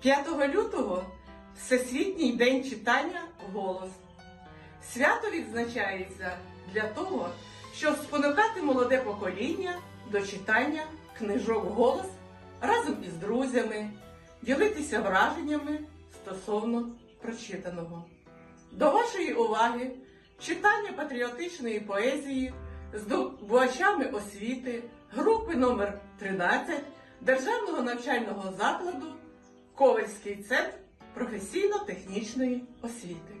5 лютого Всесвітній день читання голос. Свято відзначається для того, щоб спонукати молоде покоління до читання книжок голос разом із друзями, ділитися враженнями стосовно прочитаного. До вашої уваги читання патріотичної поезії з здобувачами освіти групи номер 13 Державного навчального закладу Ковальський центр професійно-технічної освіти.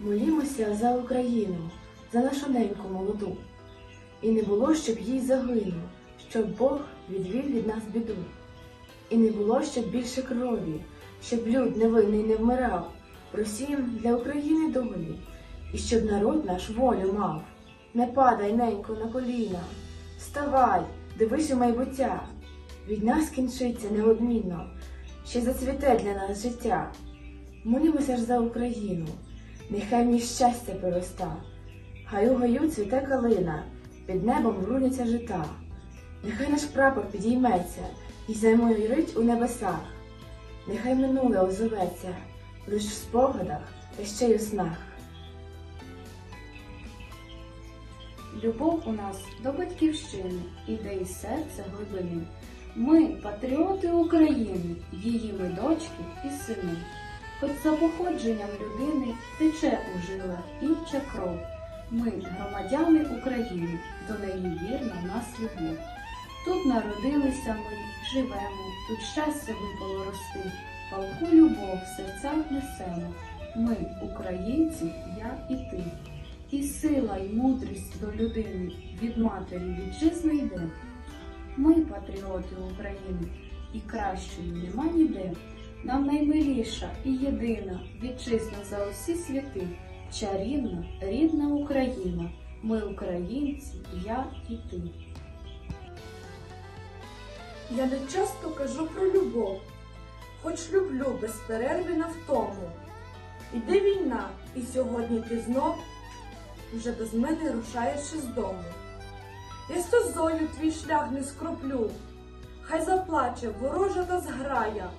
Молімося за Україну, за нашу неньку молоду. І не було, щоб їй загинув, щоб Бог відвів від нас біду. І не було, щоб більше крові, щоб люд невинний не вмирав. Просім для України долі, і щоб народ наш волю мав. Не падай, ненько, на коліна, вставай, дивись у майбуття. Від нас кінчиться неодмінно, ще зацвіте для нас життя. Молімося ж за Україну, нехай в ній щастя пророста. Гаю гаю цвіте калина, під небом груняться жита. Нехай наш прапор підійметься і замайорить у небесах. Нехай минуле озоветься лиш в спогадах та ще й у снах. Любов у нас до батьківщини іде із серця глибини. Ми патріоти України, її ми дочки і сини. Хоч за походженням людини тече у жилах інча кров. Ми громадяни України, до неї вірна нас любов. Тут народилися ми, живемо, тут щастя випало рости, палку любов в серцях несемо. Ми, українці, я і ти. І сила, й мудрість до людини від матері вітчизни йде. Ми патріоти України, і кращої нема ніде. Нам наймиліша і єдина вітчизна за усі світи, чарівна, рідна Україна. Ми українці, я і ти. Я не часто кажу про любов, хоч люблю без перерви на втому. Іде війна, і сьогодні ти знов вже без мене рушаєш із дому. Я сльозою твій шлях не скроплю, хай заплаче ворожа та зграя.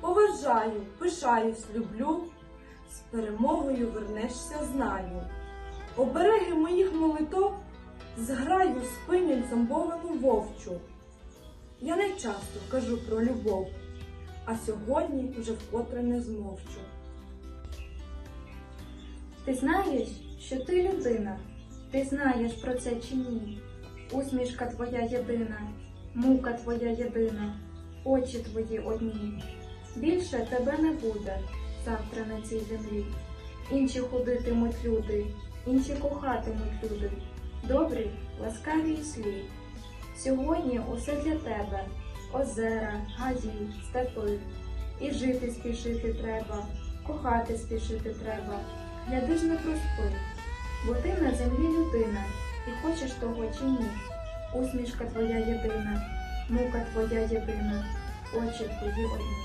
Поважаю, пишаюсь, люблю, з перемогою вернешся, знаю. Обереги моїх молитов зграю спинять зомбовану вовчу. Я не часто кажу про любов, а сьогодні вже вкотре не змовчу. Ти знаєш, що ти людина? Ти знаєш про це чи ні? Усмішка твоя єдина, мука твоя єдина, очі твої одні. Більше тебе не буде завтра на цій землі. Інші ходитимуть люди, інші кохатимуть люди. Добрі, ласкаві і слі. Сьогодні усе для тебе озера, гаї, степи. І жити спішити треба, кохати спішити треба. Гляди ж не проспи, бо ти на землі людина, і хочеш того чи ні. Усмішка твоя єдина, мука твоя єдина, очі твої одні.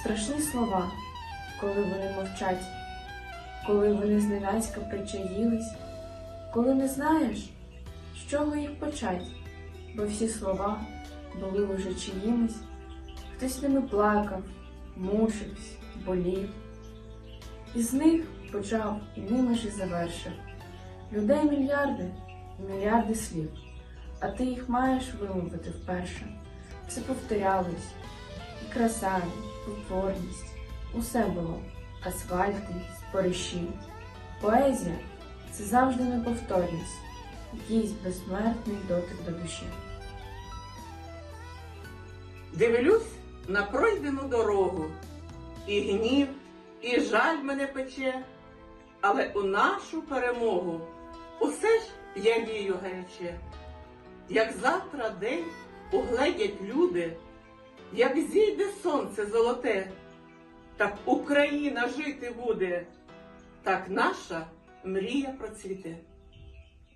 Страшні слова, коли вони мовчать, коли вони зненацька причаїлись, коли не знаєш, з чого їх почать, бо всі слова були уже чиїмись, хтось ними плакав, мучився, болів. Із них почав і ними ж і завершив. Людей мільярди і мільярди слів, а ти їх маєш вимовити вперше. Все повторялось, і краса, і потворність. Усе було асфальти, спориші. Поезія це завжди неповторність, якийсь безсмертний дотик до душі. Дивлюсь на пройдену дорогу, і гнів, і жаль мене пече, але у нашу перемогу усе ж я вію гаряче. Як завтра день угледять люди, як зійде сонце золоте, так Україна жити буде, так наша мрія процвіте.